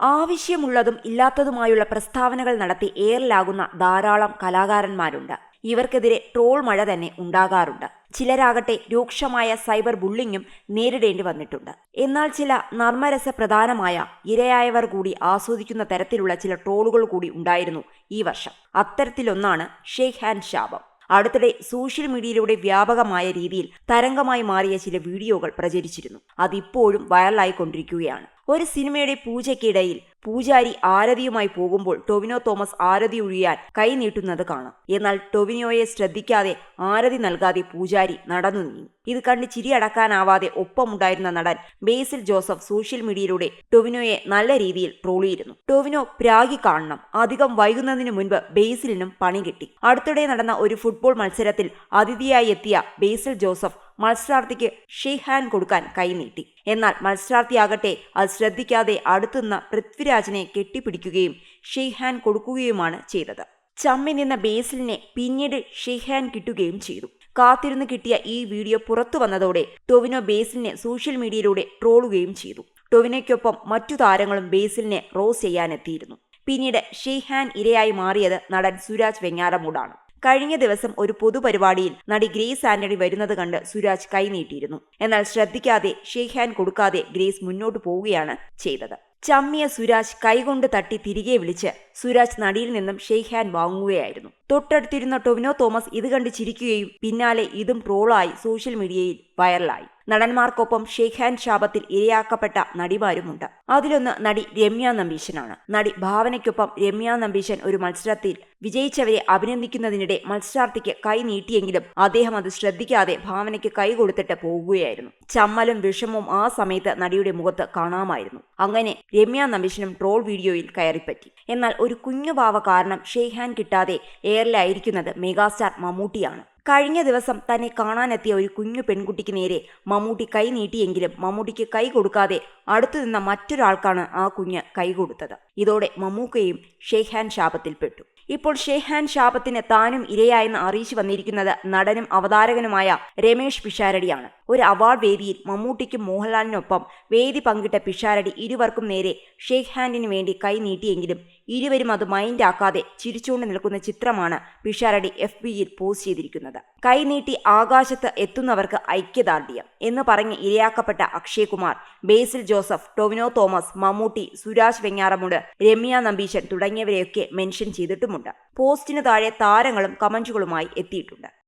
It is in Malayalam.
ആവശ്യമുള്ളതും ഇല്ലാത്തതുമായുള്ള പ്രസ്താവനകൾ നടത്തി ഏറിലാകുന്ന ധാരാളം കലാകാരന്മാരുണ്ട്. ഇവർക്കെതിരെ ട്രോൾ മഴ തന്നെ ഉണ്ടാകാറുണ്ട്. ചിലരാകട്ടെ രൂക്ഷമായ സൈബർ ബുള്ളിങ്ങും നേരിടേണ്ടി വന്നിട്ടുണ്ട്. എന്നാൽ ചില നർമ്മരസ പ്രധാനമായ ഇരയായവർ കൂടി ആസ്വദിക്കുന്ന തരത്തിലുള്ള ചില ട്രോളുകൾ കൂടി ഉണ്ടായിരുന്നു ഈ വർഷം. അത്തരത്തിലൊന്നാണ് ഷെയ്ഖ് ഹാൻ ശാപം. അടുത്തിടെ സോഷ്യൽ മീഡിയയിലൂടെ വ്യാപകമായ രീതിയിൽ തരംഗമായി മാറിയ ചില വീഡിയോകൾ പ്രചരിച്ചിരുന്നു. അതിപ്പോഴും വൈറലായിക്കൊണ്ടിരിക്കുകയാണ്. ഒരു സിനിമയുടെ പൂജയ്ക്കിടയിൽ പൂജാരി ആരതിയുമായി പോകുമ്പോൾ ടൊവിനോ തോമസ് ആരതി ഒഴിയാൻ കൈനീട്ടുന്നത് കാണാം. എന്നാൽ ടൊവിനോയെ ശ്രദ്ധിക്കാതെ ആരതി നൽകാതെ പൂജാരി നടന്നു നീങ്ങി. ഇത് കണ്ട് ചിരിയടക്കാനാവാതെ ഒപ്പമുണ്ടായിരുന്ന നടൻ ബേസിൽ ജോസഫ് സോഷ്യൽ മീഡിയയിലൂടെ ടൊവിനോയെ നല്ല രീതിയിൽ ട്രോളിയിരുന്നു ടൊവിനോ പ്രാഗി കാണണം. അധികം വൈകുന്നതിന് മുൻപ് ബേസിലിനും പണി കിട്ടി. അടുത്തിടെ നടന്ന ഒരു ഫുട്ബോൾ മത്സരത്തിൽ അതിഥിയായി എത്തിയ ബേസിൽ ജോസഫ് മത്സരാർത്ഥിക്ക് ഷെയ്ഖ് ഹാൻഡ് കൊടുക്കാൻ കൈനീട്ടി. എന്നാൽ മത്സരാർത്ഥിയാകട്ടെ അത് ശ്രദ്ധിക്കാതെ അടുത്തുനിന്ന പൃഥ്വിരാജിനെ കെട്ടിപ്പിടിക്കുകയും ഷെയ്ഖ് ഹാൻഡ് കൊടുക്കുകയുമാണ് ചെയ്തത്. ചമ്മി നിന്ന ബേസിലിനെ പിന്നീട് ഷെയ്ഖ് ഹാൻഡ് കിട്ടുകയും ചെയ്തു. കാത്തിരുന്ന് കിട്ടിയ ഈ വീഡിയോ പുറത്തു വന്നതോടെ ടൊവിനോ ബേസിലിനെ സോഷ്യൽ മീഡിയയിലൂടെ ട്രോളുകയും ചെയ്തു. ടൊവിനോയ്ക്കൊപ്പം മറ്റു താരങ്ങളും ബേസിലിനെ റോസ് ചെയ്യാനെത്തിയിരുന്നു. പിന്നീട് ഷെയ്ഹാൻ ഇരയായി മാറിയത് നടൻ സുരാജ് വെങ്ങാറമൂടാണ്. കഴിഞ്ഞ ദിവസം ഒരു പൊതുപരിപാടിയിൽ നടി ഗ്രേസ് ആന്റണി വരുന്നത് കണ്ട് സുരാജ് കൈനീട്ടിയിരുന്നു. എന്നാൽ ശ്രദ്ധിക്കാതെ ഷേക്ക് ഹാൻഡ് കൊടുക്കാതെ ഗ്രേസ് മുന്നോട്ട് പോവുകയാണ് ചെയ്തത്. ചമ്മിയ സുരാജ് കൈകൊണ്ട് തട്ടി തിരികെ വിളിച്ച് സുരാജ് നടിയിൽ നിന്നും ഷെയ്ഖ് ഹാൻഡ് വാങ്ങുകയായിരുന്നു. തൊട്ടടുത്തിരുന്ന ടൊവിനോ തോമസ് ഇത് കണ്ട് ചിരിക്കുകയും പിന്നാലെ ഇതും ട്രോളായി സോഷ്യൽ മീഡിയയിൽ വൈറലായി. നടന്മാർക്കൊപ്പം ഷെയ്ഖ് ഹാൻഡ് ശാപത്തിൽ ഇരയാക്കപ്പെട്ട നടിമാരുമുണ്ട്. അതിലൊന്ന് നടി രമ്യ നമ്പീശനാണ്. നടി ഭാവനയ്ക്കൊപ്പം രമ്യ നമ്പീശൻ ഒരു മത്സരത്തിൽ വിജയിച്ചവരെ അഭിനന്ദിക്കുന്നതിനിടെ മത്സരാർത്ഥിക്ക് കൈ നീട്ടിയെങ്കിലും അദ്ദേഹം അത് ശ്രദ്ധിക്കാതെ ഭാവനയ്ക്ക് കൈ കൊടുത്തിട്ട് പോകുകയായിരുന്നു ചമ്മലും വിഷമവും ആ സമയത്ത് നടിയുടെ മുഖത്ത് കാണാമായിരുന്നു. അങ്ങനെ രമ്യ നമ്പീശനും ട്രോൾ വീഡിയോയിൽ കയറിപ്പറ്റി. എന്നാൽ ഒരു കുഞ്ഞുപാവ കാരണം ഷെയ്ഖ് ഹാൻഡ് കിട്ടാതെ എയറിലായിരിക്കുന്നത് മെഗാസ്റ്റാർ മമ്മൂട്ടിയാണ്. കഴിഞ്ഞ ദിവസം തന്നെ കാണാനെത്തിയ ഒരു കുഞ്ഞു പെൺകുട്ടിക്ക് നേരെ മമ്മൂട്ടി കൈ നീട്ടിയെങ്കിലും മമ്മൂട്ടിക്ക് കൈ കൊടുക്കാതെ അടുത്തു നിന്ന മറ്റൊരാൾക്കാണ് ആ കുഞ്ഞ് കൈ കൊടുത്തത്. ഇതോടെ മമ്മൂക്കയും ഷെയ്ഹാൻ ശാപത്തിൽപ്പെട്ടു. ഇപ്പോൾ ഷെയ്ഹാൻ ശാപത്തിന് താനും ഇരയായെന്ന് അറിയിച്ചു വന്നിരിക്കുന്നത് നടനും അവതാരകനുമായ രമേഷ് പിഷാരടിയാണ്. ഒരു അവാർഡ് വേദിയിൽ മമ്മൂട്ടിക്കും മോഹൻലാലിനൊപ്പം വേദി പങ്കിട്ട പിഷാരടി ഇരുവർക്കും നേരെ ഷെയ്ഖ് ഹാൻഡിന് വേണ്ടി കൈ നീട്ടിയെങ്കിലും ഇരുവരും അത് മൈൻഡാക്കാതെ ചിരിച്ചുകൊണ്ട് നിൽക്കുന്ന ചിത്രമാണ് പിഷാരടി എഫ് ബിയിൽ പോസ്റ്റ് ചെയ്തിരിക്കുന്നത്. കൈനീട്ടി ആകാശത്ത് എത്തുന്നവർക്ക് ഐക്യദാർഢ്യം എന്ന് പറഞ്ഞ് ഇരയാക്കപ്പെട്ട അക്ഷയ് കുമാർ ബേസിൽ ജോസഫ് ടൊവിനോ തോമസ് മമ്മൂട്ടി സുരാജ് വെങ്ങാറമുട് രമ്യ നമ്പീശൻ തുടങ്ങിയവരെയൊക്കെ മെൻഷൻ ചെയ്തിട്ടുമുണ്ട്. പോസ്റ്റിന് താഴെ താരങ്ങളും കമന്റുകളുമായി എത്തിയിട്ടുണ്ട്.